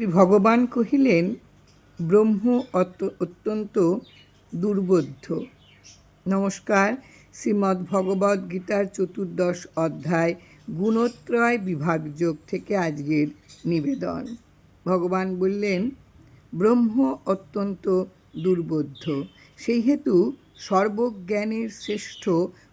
শ্রী ভগবান কহিলেন, ব্রহ্ম অত- অত্যন্ত দুর্বোধ্য। নমস্কার শ্রীমদ্ ভগবদ্ গীতার চতুর্দশ অধ্যায়, গুণত্রয় বিভাগযোগ থেকে আজকের নিবেদন। ভগবান বললেন, ব্রহ্ম অত্যন্ত দুর্বোধ্য। সেই হেতু সর্বজ্ঞানের শ্রেষ্ঠ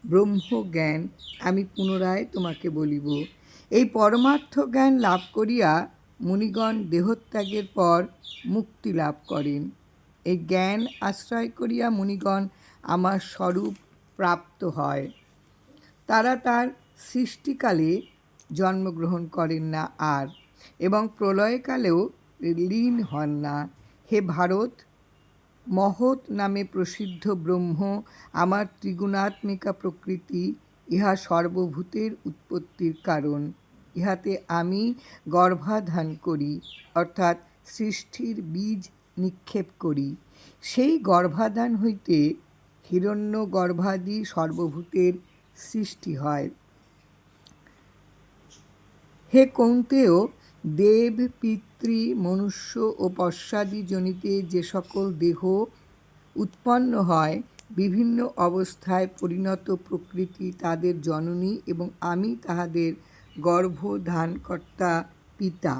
ব্রহ্মজ্ঞান আমি পুনরায় তোমাকে বলিব। এই পরমার্থ জ্ঞান লাভ করিয়া মুনিগণ দেহত্যাগের পর মুক্তি লাভ করেন। এই জ্ঞান আশ্রয় করিয়া মুনিগণ আমার স্বরূপ প্রাপ্ত হয়। তারা তার সৃষ্টিকালে জন্মগ্রহণ করেন না আর, এবং প্রলয়কালেও লীন হন না। হে ভারত, মহৎ নামে প্রসিদ্ধ ব্রহ্ম, আমার ত্রিগুণাত্মিকা প্রকৃতি, ইহা সর্বভূতের উৎপত্তির কারণ। ইহাতে আমি গর্ভাধান করি, অর্থাৎ সৃষ্টির বীজ নিক্ষেপ করি। সেই গর্ভাধান হইতে হিরণ্য গর্ভাদি সর্বভূতের সৃষ্টি হয়। হে কৌন্তেয়, দেব, পিতৃ, মনুষ্য ও পশ্চাদি জনিতে যে সকল দেহ উৎপন্ন হয়, বিভিন্ন অবস্থায় পরিণত প্রকৃতি তাদের জননী এবং আমি তাহাদের গর্ভধানকর্তা পিতা।